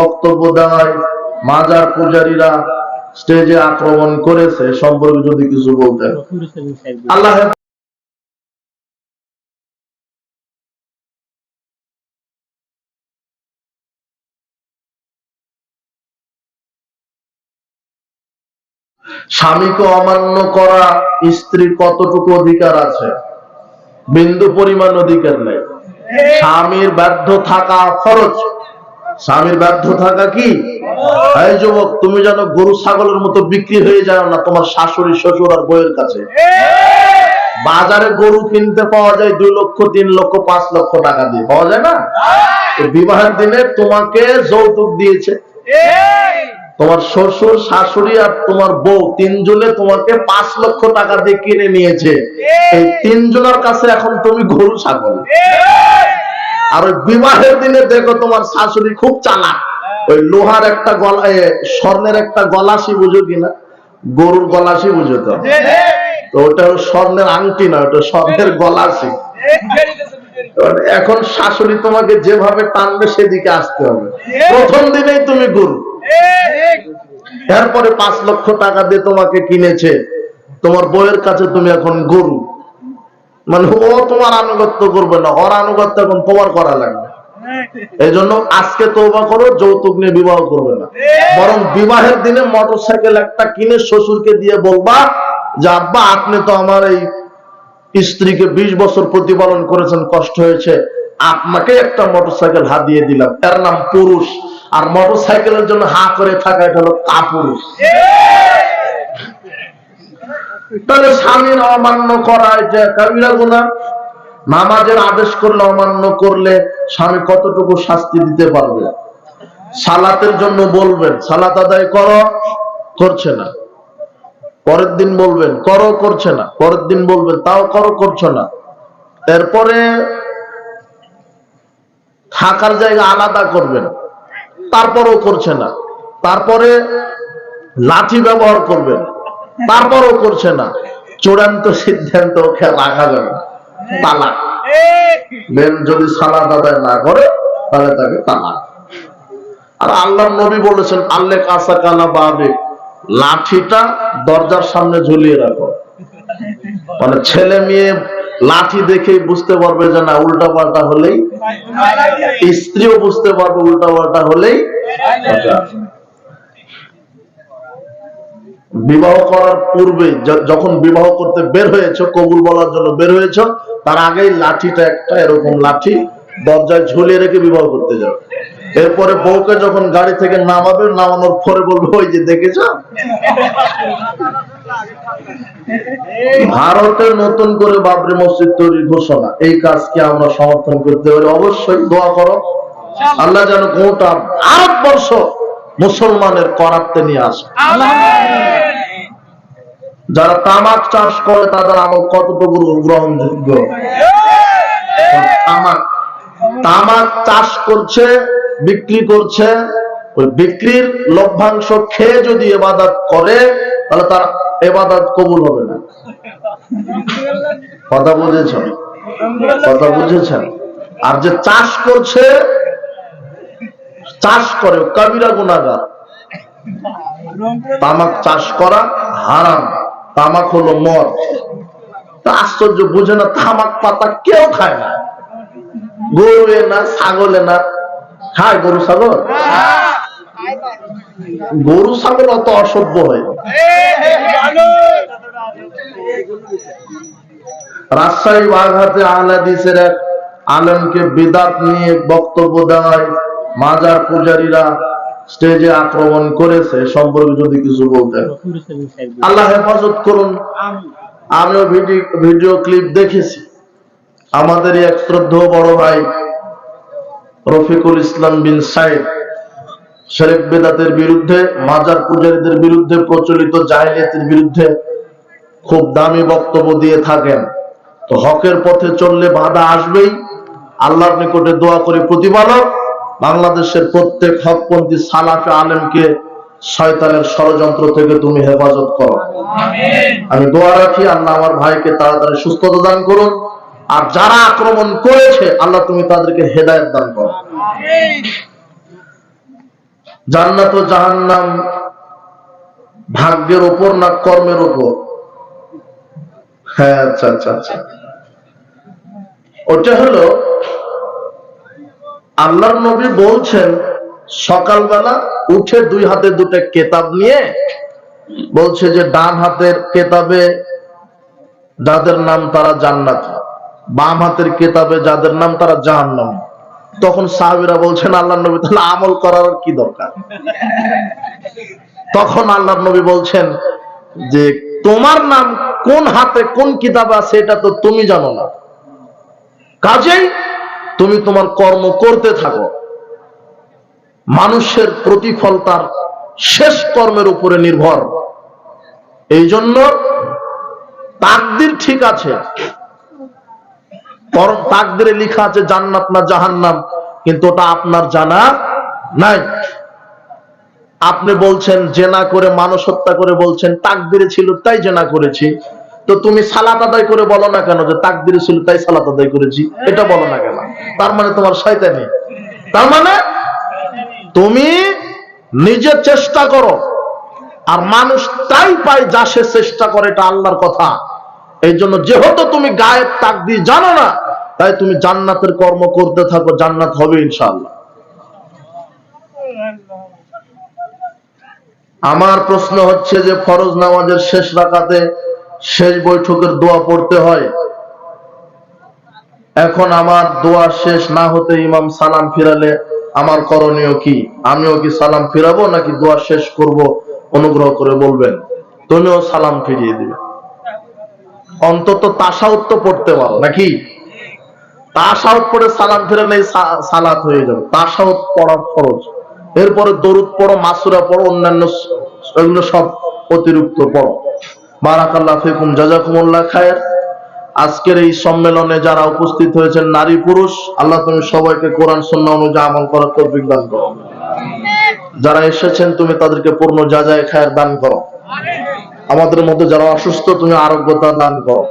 বক্তব্য দেওয়ায় মাজার পূজারীরা স্টেজে আক্রমণ করেছে, সম্পর্কে যদি কিছু বলতেন। আল্লাহ স্বামীকে অমান্য করা স্ত্রীর কতটুকু অধিকার আছে? বিন্দু পরিমাণ অধিকার নেই। স্বামীর বাধ্য থাকা ফরজ। স্বামীর ব্যর্থ থাকা কি যুবক, তুমি যেন গরু ছাগলের মতো বিক্রি হয়ে যাও না তোমার শাশুড়ি, শ্বশুর আর বইয়ের কাছে। বাজারে গরু কিনতে পাওয়া যায় দুই লক্ষ, তিন লক্ষ, পাঁচ লক্ষ টাকা দিয়ে। পাওয়া যায় না? বিবাহের দিনে তোমাকে যৌতুক দিয়েছে। তোমার শ্বশুর, শাশুড়ি আর তোমার বউ তিনজনে তোমাকে পাঁচ লক্ষ টাকা দিয়ে কিনে নিয়েছে। এই তিনজনের কাছে এখন তুমি গরু, ছাগল। আর ওই বিবাহের দিনে দেখো তোমার শাশুড়ি খুব চালাক। ওই লোহার একটা গলা স্বর্ণের একটা গলাসি বুঝো কিনা? গরুর গলাসি বুঝো তো? তো ওটা স্বর্ণের আংটি না ওটা স্বর্ণের এবার এখন শাশুড়ি তোমাকে যেভাবে টানবে সেদিকে আসতে হবে। প্রথম দিনেই তুমি গরু। এরপরে পাঁচ লক্ষ টাকা দিয়ে তোমাকে কিনেছে। তোমার বইয়ের কাছে তুমি এখন গরু। মানে ও তোমার আনুগত্য করবে না, ওর আনুগত্য এখন তোমার করা লাগবে। এই জন্য আজকে তৌবা করো, যৌতুক নিয়ে বিবাহ করবে না। বরং বিবাহের দিনে মোটর সাইকেল একটা কিনে শ্বশুরকে দিয়ে বলবা যে, আব্বা, আপনি তো আমার এই স্ত্রীকে বিশ বছর প্রতিপালন করেছেন, কষ্ট হয়েছে। আপনাকে একটা মোটর সাইকেল হাত দিয়ে দিলাম। এর নাম পুরুষ। আর মোটর সাইকেলের জন্য হা করে থাকা এটা হলো কাপুরুষ। তাহলে স্বামীর অমান্য করা এটা কাবিরা গুণা নামাজের আদেশ করলে অমান্য করলে স্বামী কতটুকু শাস্তি দিতে পারবে? সালাতের জন্য বলবেন, সালাত আদায় করো, করছে না। পরের দিন বলবেন, করো, করছে না। পরের দিন বলবেন, তাও করো, করছ না। এরপরে থাকার জায়গা আলাদা করবেন, তারপরও করছে না। তারপরে লাঠি ব্যবহার করবেন। তারপরও করছে না। চূড়ান্ত সিদ্ধান্ত রাখা যাবে। তালাক। দেন যদি সালাদ আদায় না করে, তাহলে তাকে তালাক। আর আল্লাহ নবী বলেছেন আল্লেখ আসা কালা বাবে লাঠিটা দরজার সামনে ঝুলিয়ে রাখো। মানে ছেলে মেয়ে লাঠি দেখেই বুঝতে পারবে যে না উল্টা পাল্টা হলেই, স্ত্রীও বুঝতে পারবে উল্টা পাল্টা হলেই বিবাহ করার পূর্বে যখন বিবাহ করতে বের হয়েছে, কবুল বলার জন্য বের হয়েছে, তার আগেই লাঠিটা একটা এরকম লাঠি দরজায় ঝুলিয়ে রেখে বিবাহ করতে যাবে এরপরে বউকে যখন গাড়ি থেকে নামাবে, নামানোর পরে বলবে, ওই যে দেখেছ? ভারতে নতুন করে বাবরি মসজিদ তৈরির ঘোষণা। এই কাজকে আমরা সমর্থন করতে পারি? অবশ্যই দোয়া করো। আল্লাহ যেন গোটা ভারতবর্ষ মুসলমানের করাপ্তে নিয়ে আসে। যারা তামাক চাষ করে, তাদের আমল কতটুকু গ্রহণযোগ্য? তামাক। তামাক চাষ করছে, বিক্রি করছে, ওই বিক্রির লভ্যাংশ খেয়ে যদি এবাদত করে, তাহলে তার এবাদত কবুল হবে না। কথা বুঝেছেন কথা বুঝেছেন আর যে চাষ করছে, চাষ করে, কাবিরা গুণাগার তামাক চাষ করা হারাম। তামাক হলো মদ। তা আশ্চর্য, বুঝে না তামাক পাতা কেউ খায় না। গরু এ না, ছাগলে না, খায় গরু ছাগল? গরু ছাগল অত অসভ্য হয়। রাজশাহী বাঘাতে আহলাদিসের এক আলমকে বিদাত নিয়ে বক্তব্য দেওয়ায় মাজার পূজারীরা স্টেজে আক্রমণ করেছে সম্পর্কে যদি কিছু বলতেন। আল্লাহ হেফাজত করুন। আমিও ভিডিও ক্লিপ দেখেছি। আমাদের এক শ্রদ্ধেয় বড় ভাই, রফিকুল ইসলাম বিন সাইদ। শরীফ বেদাতের বিরুদ্ধে, মাজার পূজারীদের বিরুদ্ধে প্রচলিত জাহিলিয়াতের বিরুদ্ধে খুব দামি বক্তব্য দিয়ে থাকেন। তো হকের পথে চললে বাধা আসবেই। আল্লাহর নিকটে দোয়া করে, প্রতিপালক। বাংলাদেশের প্রত্যেক হকপন্থী সালাফে আলেমকে শয়তানের ষড়যন্ত্র থেকে তুমি হেফাজত করো। আমি দোয়া রাখি আল্লাহ আমার ভাইকে তাড়াতাড়ি সুস্থতা দান করুন। আর যারা আক্রমণ করেছে আল্লাহ তুমি তাদেরকে হেদায়ত দান করো। জান্নাত ও জাহান্নাম ভাগ্যের উপর না কর্মের উপর হ্যাঁ আচ্ছা আচ্ছা আচ্ছা। ওটা হলো আল্লাহর নবী বলছেন, সকালবেলা উঠে দুই হাতে দুটো কেতাব নিয়ে বলছে যে ডান হাতের কেতাবে যাদের নাম তারা জান্নাত, বাম হাতের কেতাবে যাদের নাম তারা জাহান্নাম। তখন সাহাবিরা বলছেন আল্লাহ নবী তাহলে আমল করার কি দরকার? তখন আল্লাহ নবী বলছেন যে, তোমার নাম কোন হাতে কোন কিতাব আছে এটা তো তুমি জানো না। কাজেই তুমি তোমার কর্ম করতে থাকো। মানুষের প্রতিফল তার শেষ কর্মের উপরে নির্ভর। এই জন্য তাকদির ঠিক আছে। তাকদিরে লিখা আছে, জান্নাত না জাহান্নাম, কিন্তু ওটা আপনার জানা নাই। আপনি বলছেন, জেনা করে, মানুষ হত্যা করে বলছেন, তাকদিরে ছিল তাই জেনা করেছি। তো তুমি সালাত আদায় করে বলো না কেন যে তাকদিরে ছিল তাই সালাত আদায় করেছি? এটা বলো না কেন? তার মানে তোমার শয়তানি। তার মানে তুমি নিজে চেষ্টা করো, আর মানুষ তাই পায় যা সে চেষ্টা করে, এটা আল্লাহর কথা। এই জন্য যেহেতু তুমি গায়ের তাকদির জানো না, তাই তুমি জান্নাতের কর্ম করতে থাকো, জান্নাত হবে ইনশাআল্লাহ। আমার প্রশ্ন হচ্ছে যে ফরজ নামাজের শেষ রাকাতে শেষ বৈঠকের দোয়া পড়তে হয়। এখন আমার দোয়া শেষ না হতে ইমাম সালাম ফিরালে আমার করণীয় কি? আমিও কি সালাম ফিরাবো নাকি দোয়া শেষ করব? অনুগ্রহ করে বলবেন। তুমিও সালাম ফিরিয়ে দিবে। অন্তত তাসাউত তো পড়তে পারো, নাকি? তাসাউত পড়ে সালাম ফিরালে সালাত হয়ে যাবে। তাসাউত পড়া ফরজ। এরপরে দরুদ পড়ো, মাসুরা পড়ো, অন্যান্য এগুলো সব অতিরিক্ত পড়ো। আজকের এই সম্মেলনে যারা উপস্থিত হয়েছেন নারী পুরুষ, আল্লাহ তুমি সবাইকে কোরআন, সুন্নাহ অনুযায়ী আমল করার দান করো। যারা এসেছেন, তুমি তাদেরকে পূর্ণ যাজায় খায়ের দান করো। আমাদের মধ্যে যারা অসুস্থ, তুমি আরোগ্যতা দান করো।